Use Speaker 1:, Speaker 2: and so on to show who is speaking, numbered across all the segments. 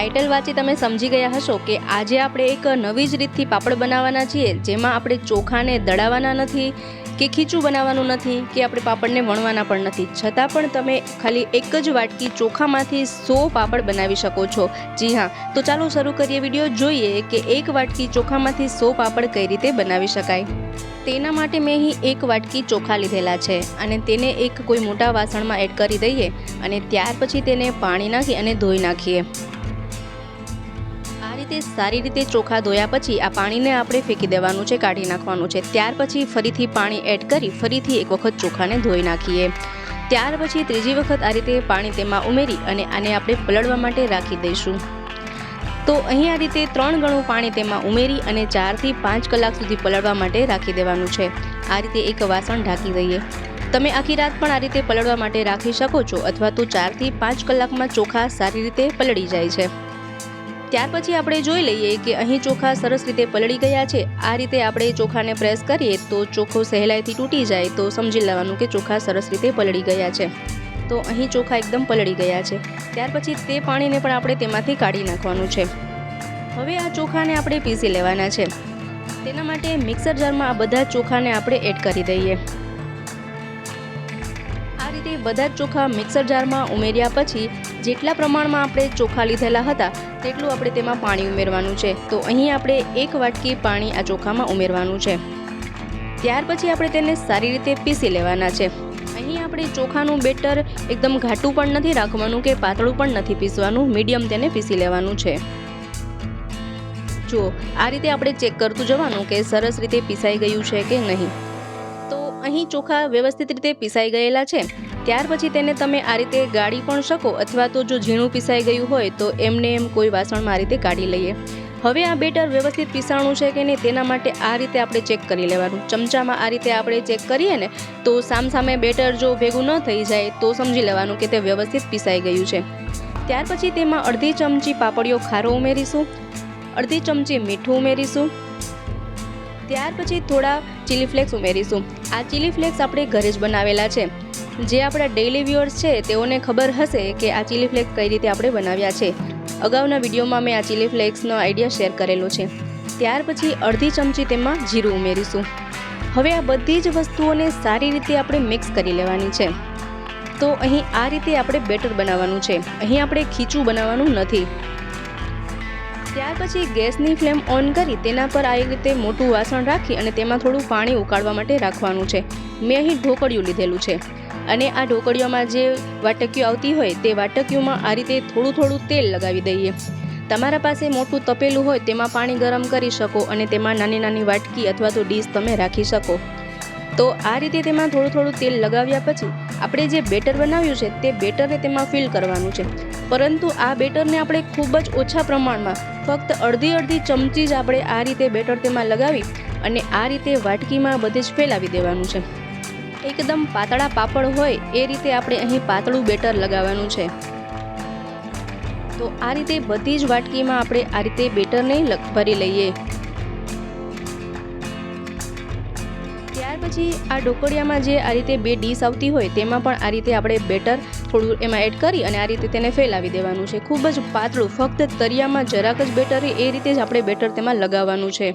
Speaker 1: Title વાંચી તમે સમજી ગયા હશો કે આજે આપણે એક નવી જ રીતથી પાપડ બનાવવાના છીએ, જેમાં આપણે ચોખાને દળાવવાના નથી કે ખીચું બનાવવાનું નથી કે આપણે પાપડને વણવાના પણ નથી. છતાં પણ તમે ખાલી એક જ વાટકી ચોખામાંથી સો પાપડ બનાવી શકો છો. જી હા, તો ચાલો શરૂ કરીએ વીડિયો. જોઈએ કે એક વાટકી ચોખામાંથી સો પાપડ કઈ રીતે બનાવી શકાય. તેના માટે મેં અહીં એક વાટકી ચોખા લીધેલા છે અને તેને એક કોઈ મોટા વાસણમાં એડ કરી દઈએ અને ત્યાર પછી તેને પાણી નાખી અને ધોઈ નાખીએ. રીતે સારી રીતે ચોખા ધોયા પછી આ પાણીને આપણે ફેંકી દેવાનું છે, કાઢી નાખવાનું છે. ત્યાર પછી ફરીથી પાણી એડ કરી ફરીથી એક વખત ચોખાને ધોઈ નાખીએ. ત્યાર પછી ત્રીજી વખત આ રીતે પાણી તેમાં ઉમેરી અને આને આપણે પલળવા માટે રાખી દઈશું. તો અહીં આ રીતે ત્રણ ગણું પાણી તેમાં ઉમેરી અને ચારથી પાંચ કલાક સુધી પલળવા માટે રાખી દેવાનું છે. આ રીતે એક વાસણ ઢાંકી દઈએ. તમે આખી રાત પણ આ રીતે પલળવા માટે રાખી શકો છો અથવા તો ચારથી પાંચ કલાકમાં ચોખા સારી રીતે પલળી જાય છે. ત્યાર પછી આપણે જોઈ લઈએ કે અહીં ચોખા સરસ રીતે પલળી ગયા છે. આ રીતે આપણે ચોખાને પ્રેસ કરીએ તો ચોખ્ખો સહેલાઈથી તૂટી જાય તો સમજી લેવાનું કે ચોખા સરસ રીતે પલળી ગયા છે. તો અહીં ચોખા એકદમ પલળી ગયા છે. ત્યાર પછી તે પાણીને પણ આપણે તેમાંથી કાઢી નાખવાનું છે. હવે આ ચોખાને આપણે પીસી લેવાના છે. તેના માટે મિક્સર જારમાં આ બધા ચોખાને આપણે એડ કરી દઈએ. આ રીતે બધા જ ચોખા મિક્સર જારમાં ઉમેર્યા પછી જેટલા પ્રમાણમાં આપણે ચોખા લીધેલા હતા તેટલું આપણે તેમાં પાણી ઉમેરવાનું છે. તો અહીં આપણે એક વાટકી પાણી આ ચોખામાં ઉમેરવાનું છે. ત્યાર પછી આપણે તેને સારી રીતે પીસી લેવાના છે. અહીં આપણે ચોખાનું બેટર એકદમ ઘાટું પણ નથી રાખવાનું કે પાતળું પણ નથી પીસવાનું, મીડિયમ તેને પીસી લેવાનું છે. જુઓ, આ રીતે આપણે ચેક કરતું જવાનું કે સરસ રીતે પીસાઈ ગયું છે કે નહીં. તો અહીં ચોખા વ્યવસ્થિત રીતે પીસાઈ ગયેલા છે. ત્યાર પછી તેને તમે આ રીતે ગાળી પણ શકો અથવા તો જો ઝીણું પીસાઈ ગયું હોય તો એમને એમ કોઈ વાસણમાં આ રીતે કાઢી લઈએ. હવે આ બેટર વ્યવસ્થિત પીસાણું છે કે નહીં તેના માટે આ રીતે આપણે ચેક કરી લેવાનું. ચમચામાં આ રીતે આપણે ચેક કરીએ ને તો સામસામે બેટર જો ભેગું ન થઈ જાય તો સમજી લેવાનું કે તે વ્યવસ્થિત પીસાઈ ગયું છે. ત્યાર પછી તેમાં અડધી ચમચી પાપડીઓ ખારો ઉમેરીશું. અડધી ચમચી મીઠું ઉમેરીશું. ત્યાર પછી થોડા ચીલી ફ્લેક્સ ઉમેરીશું. આ ચીલી ફ્લેક્સ આપણે ઘરે જ બનાવેલા છે. જે આપણા ડેઇલી વ્યુઅર્સ છે, તેઓને ખબર હશે કે આ ચીલી ફ્લેક્સ કઈ રીતે આપણે બનાવ્યા છે. અગાઉના વિડીયોમાં મેં આ ચીલી ફ્લેક્સનો આઈડિયા શેર કરેલો છે. ત્યાર પછી અડધી ચમચી તેમાં જીરું ઉમેરીશું. હવે આ બધી જ વસ્તુઓને સારી રીતે આપણે મિક્સ કરી લેવાની છે. તો અહીં આ રીતે આપણે બેટર બનાવવાનું છે. અહીં આપણે ખીચું બનાવવાનું નથી. ત્યાર પછી ગેસની ફ્લેમ ઓન કરી તેના પર આ રીતે મોટું વાસણ રાખી અને તેમાં થોડું પાણી ઉકાળવા માટે રાખવાનું છે. મેં અહીં ઢોકળિયું લીધેલું છે. અને આ ઢોકળીઓમાં જે વાટકીઓ આવતી હોય તે વાટકીઓમાં આ રીતે થોડું થોડું તેલ લગાવી દઈએ. તમારા પાસે મોટું તપેલું હોય તેમાં પાણી ગરમ કરી શકો અને તેમાં નાની નાની વાટકી અથવા તો ડીશ તમે રાખી શકો. તો આ રીતે તેમાં થોડું થોડું તેલ લગાવ્યા પછી આપણે જે બેટર બનાવ્યું છે તે બેટરને તેમાં ફિલ કરવાનું છે. પરંતુ આ બેટરને આપણે ખૂબ જ ઓછા પ્રમાણમાં ફક્ત અડધી અડધી ચમચી જ આપણે આ રીતે બેટર તેમાં લગાવી અને આ રીતે વાટકીમાં બધે જ ફેલાવી દેવાનું છે. એકદમ પાતળા પાપડ હોય, એ રીતે આપણે અહીં પાતળું બેટર લગાવવાનું છે. તો આ રીતે બધી જ વાટકીમાં આપણે આ રીતે બેટરને ભરી લઈએ. ત્યાર પછી આ ઢોકળિયામાં જે આ રીતે બે ડીશ આવતી હોય, તેમાં પણ આ રીતે આપણે બેટર થોડું એમાં એડ કરી અને આ રીતે તેને ફેલાવી દેવાનું છે. ખૂબ જ પાતળું, ફક્ત તરિયામાં જરાક જ બેટર એ રીતે જ આપણે બેટર તેમાં લગાવવાનું છે.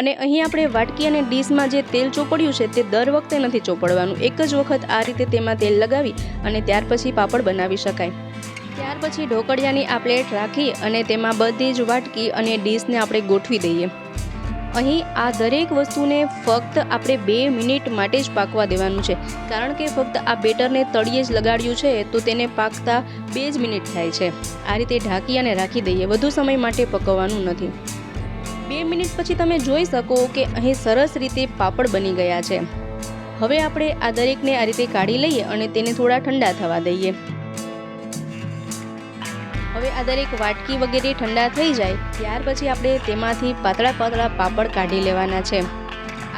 Speaker 1: અને અહીં આપણે વાટકી અને ડીશમાં જે તેલ ચોપડ્યું છે તે દર વખતે નથી ચોપડવાનું. એક જ વખત આ રીતે તેમાં તેલ લગાવી અને ત્યાર પછી પાપડ બનાવી શકાય. ત્યાર પછી ઢોકળિયાની આ પ્લેટ રાખી અને તેમાં બધી જ વાટકી અને ડીશને આપણે ગોઠવી દઈએ. અહીં આ દરેક વસ્તુને ફક્ત આપણે બે મિનિટ માટે જ પાકવા દેવાનું છે. કારણ કે ફક્ત આ બેટરને તળિયે જ લગાડ્યું છે, તો તેને પાકતા બે જ મિનિટ થાય છે. આ રીતે ઢાંકી અને રાખી દઈએ. વધુ સમય માટે પકવવાનું નથી. બે મિનિટ પછી તમે જોઈ શકો કે અહીં સરસ રીતે પાપડ બની ગયા છે. હવે આપણે આ દરેકને આ રીતે કાઢી લઈએ અને તેને થોડા ઠંડા થવા દઈએ. હવે આ દરેક વાટકી વગેરે ઠંડા થઈ જાય, ત્યાર પછી આપણે તેમાંથી પાતળા પાતળા પાપડ કાઢી લેવાના છે.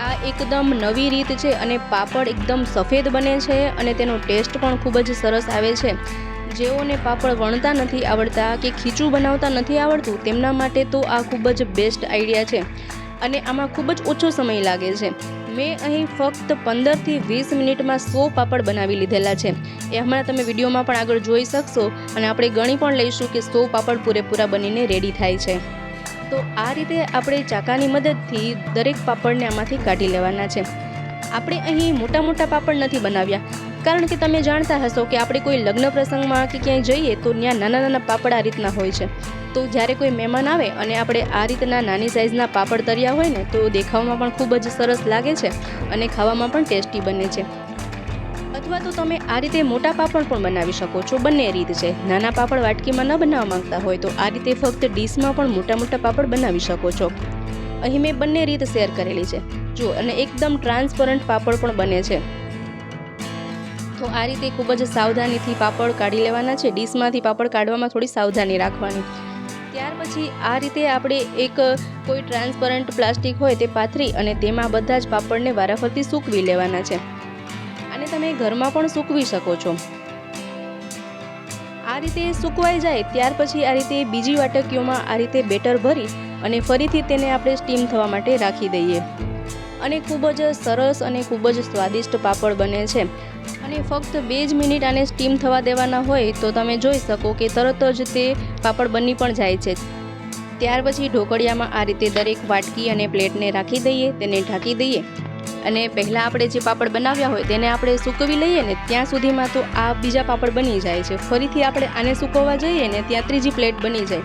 Speaker 1: આ એકદમ નવી રીત છે અને પાપડ એકદમ સફેદ બને છે અને તેનો ટેસ્ટ પણ ખૂબ જ સરસ આવે છે. જેઓને પાપડ વણતા નથી આવડતા કે ખીચું બનાવતા નથી આવડતું, તેમના માટે તો આ ખૂબ જ બેસ્ટ આઈડિયા છે. અને આમાં ખૂબ જ ઓછો સમય લાગે છે. મેં અહીં ફક્ત પંદરથી વીસ મિનિટમાં સો પાપડ બનાવી લીધેલા છે. એ હમણાં તમે વિડીયોમાં પણ આગળ જોઈ શકશો અને આપણે ગણી પણ લઈશું કે સો પાપડ પૂરેપૂરા બનીને રેડી થાય છે. તો આ રીતે આપણે ચાકાની મદદથી દરેક પાપડને આમાંથી કાઢી લેવાના છે. આપણે અહીં મોટા મોટા પાપડ નથી બનાવ્યા. કારણ કે તમે જાણતા હશો કે આપણે કોઈ લગ્ન પ્રસંગમાં કે ક્યાંય જઈએ તો ત્યાં નાના નાના પાપડ આ રીતના હોય છે. તો જ્યારે કોઈ મહેમાન આવે અને આપણે આ રીતના નાની સાઇઝના પાપડ તર્યા હોય ને, તો દેખાવમાં પણ ખૂબ જ સરસ લાગે છે અને ખાવામાં પણ ટેસ્ટી બને છે. અથવા તો તમે આ રીતે મોટા પાપડ પણ બનાવી શકો છો બંને રીત છે. નાના પાપડ વાટકીમાં ન બનાવવા માંગતા હોય તો આ રીતે ફક્ત ડીશમાં પણ મોટા મોટા પાપડ બનાવી શકો છો. અહીં મેં બંને રીત શેર કરેલી છે. જુઓ અને એકદમ ટ્રાન્સપરન્ટ પાપડ પણ બને છે. તો આ રીતે ખૂબ જ સાવધાનીથી પાપડ કાઢી લેવાના છે. ડીશમાંથી પાપડ કાઢવામાં થોડી સાવધાની રાખવાની. ત્યાર પછી આ રીતે આપણે એક કોઈ ટ્રાન્સપરન્ટ પ્લાસ્ટિક હોય તે પાથરી અને તેમાં બધા જ પાપડને વારાફરતી સૂકવી લેવાના છે. અને તમે ઘરમાં પણ સૂકવી શકો છો. આ રીતે સૂકવાઈ જાય ત્યાર પછી આ રીતે બીજી વાટકીઓમાં આ રીતે બેટર ભરી અને ફરીથી તેને આપણે સ્ટીમ થવા માટે રાખી દઈએ. અને ખૂબ જ સરસ અને ખૂબ જ સ્વાદિષ્ટ પાપડ બને છે. અને ફક્ત બે જ મિનિટ આને સ્ટીમ થવા દેવાના હોય તો તમે જોઈ શકો કે તરત જ તે પાપડ બની પણ જાય છે. ત્યાર પછી ઢોકળિયામાં આ રીતે દરેક વાટકી અને પ્લેટને રાખી દઈએ, તેને ઢાંકી દઈએ. અને પહેલાં આપણે જે પાપડ બનાવ્યા હોય તેને આપણે સૂકવી લઈએ ને ત્યાં સુધીમાં તો આ બીજા પાપડ બની જાય છે. ફરીથી આપણે આને સૂકવવા જઈએ ને ત્યાં ત્રીજી પ્લેટ બની જાય.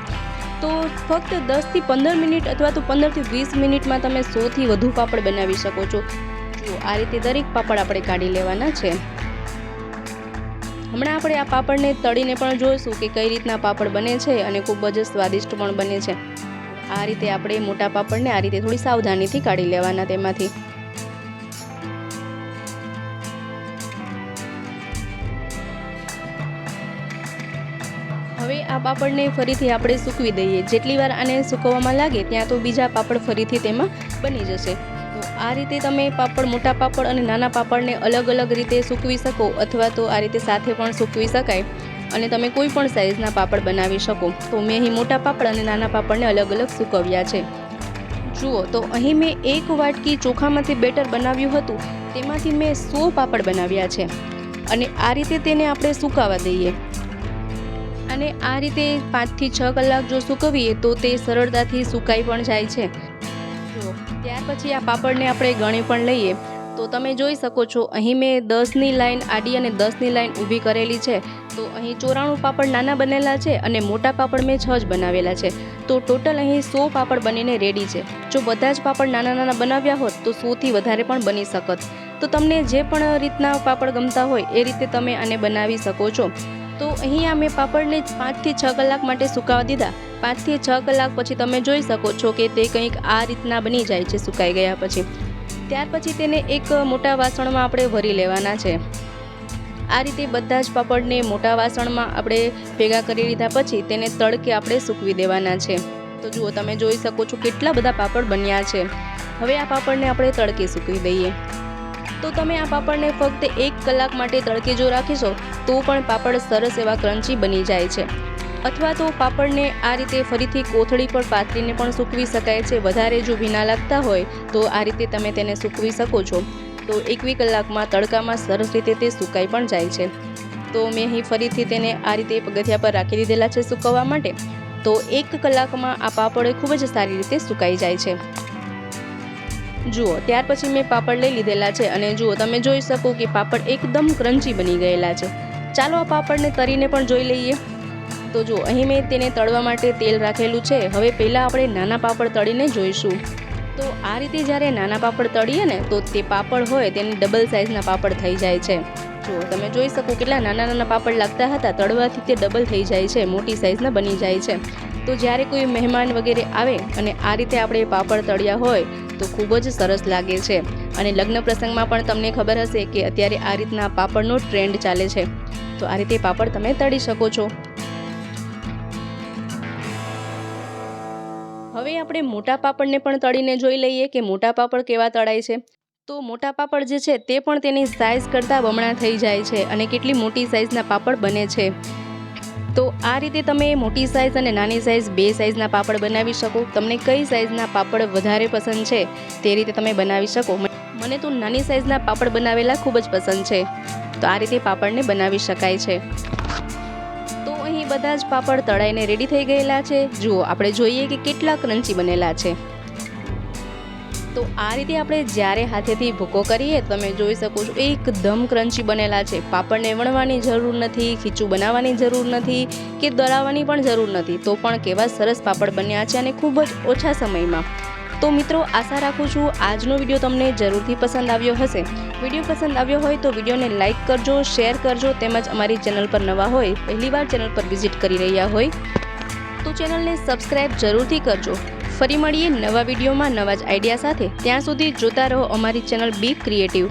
Speaker 1: તો ફક્ત દસથી પંદર મિનિટ અથવા તો પંદરથી વીસ મિનિટમાં તમે સોથી વધુ પાપડ બનાવી શકો છો. આ રીતે દરેક પાપડ આપણે કાઢી લેવાના છે. હમણાં આપણે આ પાપડને તળીને પણ જોઈશું કે કઈ રીતના પાપડ બને છે અને ખૂબ જ સ્વાદિષ્ટ પણ બને છે. આ રીતે આપણે મોટા પાપડને આ રીતે થોડી સાવધાનીથી કાઢી લેવાના તેમાંથી. હવે આ પાપડને ફરીથી આપણે સૂકવી દઈએ. જેટલી વાર આને સૂકવવામાં લાગે ત્યાં તો બીજા પાપડ ફરીથી તેમાં બની જશે. આ રીતે તમે પાપડ, મોટા પાપડ અને નાના પાપડને અલગ અલગ રીતે સૂકવી શકો અથવા તો આ રીતે સાથે પણ સૂકવી શકાય અને તમે કોઈ પણ સાઇઝના પાપડ બનાવી શકો. તો મેં અહીં મોટા પાપડ અને નાના પાપડને અલગ અલગ સૂકવ્યા છે. જુઓ, તો અહીં મેં એક વાટકી ચોખામાંથી બેટર બનાવ્યું હતું. તેમાંથી મેં સો પાપડ બનાવ્યા છે અને આ રીતે તેને આપણે સુકાવા દઈએ. અને આ રીતે પાંચથી છ કલાક જો સૂકવીએ તો તે સરળતાથી સુકાઈ પણ જાય છે. ત્યાર પછી આ પાપડને આપણે ગણી પણ લઈએ. તો તમે જોઈ શકો છો, અહીં મેં દસની લાઈન આડી અને દસની લાઈન ઊભી કરેલી છે. તો અહીં ચોરાણું પાપડ નાના બનેલા છે અને મોટા પાપડ મેં છ જ બનાવેલા છે. તો ટોટલ અહીં સો પાપડ બનીને રેડી છે. જો બધા જ પાપડ નાના નાના બનાવ્યા હોત, તો સોથી વધારે પણ બની શકત. તો તમને જે પણ રીતના પાપડ ગમતા હોય, એ રીતે તમે આને બનાવી શકો છો. તો અહીંયા મેં પાપડને પાંચથી છ કલાક માટે સુકાવા દીધા. પાંચથી છ કલાક પછી તમે જોઈ શકો છો કે તે કંઈક આ રીતના બની જાય છે સુકાઈ ગયા પછી. ત્યાર પછી તેને એક મોટા વાસણમાં આપણે ભરી લેવાના છે. આ રીતે બધા જ પાપડને મોટા વાસણમાં આપણે ભેગા કરી લીધા પછી તેને તડકે આપણે સૂકવી દેવાના છે. તો જુઓ તમે જોઈ શકો છો કેટલા બધા પાપડ બન્યા છે. હવે આ પાપડને આપણે તડકે સૂકવી દઈએ. તો તમે આ પાપડને ફક્ત એક કલાક માટે તડકે જો રાખીશો, તો પણ પાપડ સરસ એવા ક્રન્ચી બની જાય છે. અથવા તો પાપડને આ રીતે ફરીથી કોથળી પર પાથરીને પણ સૂકવી શકાય છે. વધારે જો ભીના લાગતા હોય, તો આ રીતે તમે તેને સૂકવી શકો છો. તો એકવી કલાકમાં તડકામાં સરસ રીતે તે સુકાઈ પણ જાય છે. તો મેં અહીં ફરીથી તેને આ રીતે પગથિયા પર રાખી દીધેલા છે સૂકવવા માટે. તો એક કલાકમાં આ પાપડ ખૂબ જ સારી રીતે સુકાઈ જાય છે. જુઓ, ત્યાર પછી મેં પાપડ લઈ લીધેલા છે અને જુઓ, તમે જોઈ શકો કે પાપડ એકદમ ક્રન્ચી બની ગયેલા છે. ચાલો આ પાપડને તરીને પણ જોઈ લઈએ. તો જુઓ, અહીં મેં તેને તળવા માટે તેલ રાખેલું છે. હવે પહેલાં આપણે નાના પાપડ તળીને જોઈશું. તો આ રીતે જ્યારે નાના પાપડ તળીએ ને, તો તે પાપડ હોય તેની ડબલ સાઇઝના પાપડ થઈ જાય છે. જો તમે જોઈ શકો કેટલા નાના નાના પાપડ લાગતા હતા. તળવાથી તે ડબલ થઈ જાય છે, મોટી સાઇઝના બની જાય છે. તો જ્યારે કોઈ મહેમાન વગેરે આવે અને આ રીતે આપણે પાપડ તળ્યા હોય, તો ખૂબ જ સરસ લાગે છે. અને લગ્ન પ્રસંગમાં પણ તમને ખબર હશે કે અત્યારે આ રીતના પાપડનો ટ્રેન્ડ ચાલે છે. તો આ રીતે પાપડ તમે તળી શકો છો. હવે આપણે મોટા પાપડને પણ તળીને જોઈ લઈએ કે મોટા પાપડ કેવા તળાય છે. તો મોટા પાપડ જે છે તે પણ તેની સાઇઝ કરતાં બમણા થઈ જાય છે અને કેટલી મોટી સાઇઝના પાપડ બને છે. તો આ રીતે તમે મોટી સાઇઝ અને નાની સાઇઝ બે સાઇઝના પાપડ બનાવી શકો. તમને કઈ સાઇઝના પાપડ વધારે પસંદ છે તે રીતે તમે બનાવી શકો. મને તો નાની સાઇઝના પાપડ બનાવેલા ખૂબ જ પસંદ છે. તો આ રીતે પાપડને બનાવી શકાય છે. તો અહીં બધા જ પાપડ તળાઈને રેડી થઈ ગયેલા છે. જુઓ, આપણે જોઈએ કે કેટલા ક્રન્ચી બનેલા છે. તો આ રીતે આપણે જ્યારે હાથેથી ભૂકો કરીએ, તમે જોઈ શકો છો, એકદમ ક્રન્ચી બનેલા છે. પાપડને વણવાની જરૂર નથી, ખીચું બનાવવાની જરૂર નથી કે દળાવવાની પણ જરૂર નથી. તો પણ કેવા સરસ પાપડ બન્યા છે અને ખૂબ જ ઓછા સમયમાં. તો મિત્રો, આશા રાખું છું આજનો વીડિયો તમને જરૂરથી પસંદ આવ્યો હશે. વીડિયો પસંદ આવ્યો હોય તો વિડીયોને લાઇક કરજો, શેર કરજો, તેમજ અમારી ચેનલ પર નવા હોય, પહેલીવાર ચેનલ પર વિઝિટ કરી રહ્યા હોય, તો ચેનલને સબસ્ક્રાઈબ જરૂરથી કરજો. ફરી મળીએ નવા વિડીયોમાં નવા જ આઈડિયા સાથે. ત્યાં સુધી જોતા રહો અમારી ચેનલ બી ક્રિએટિવ.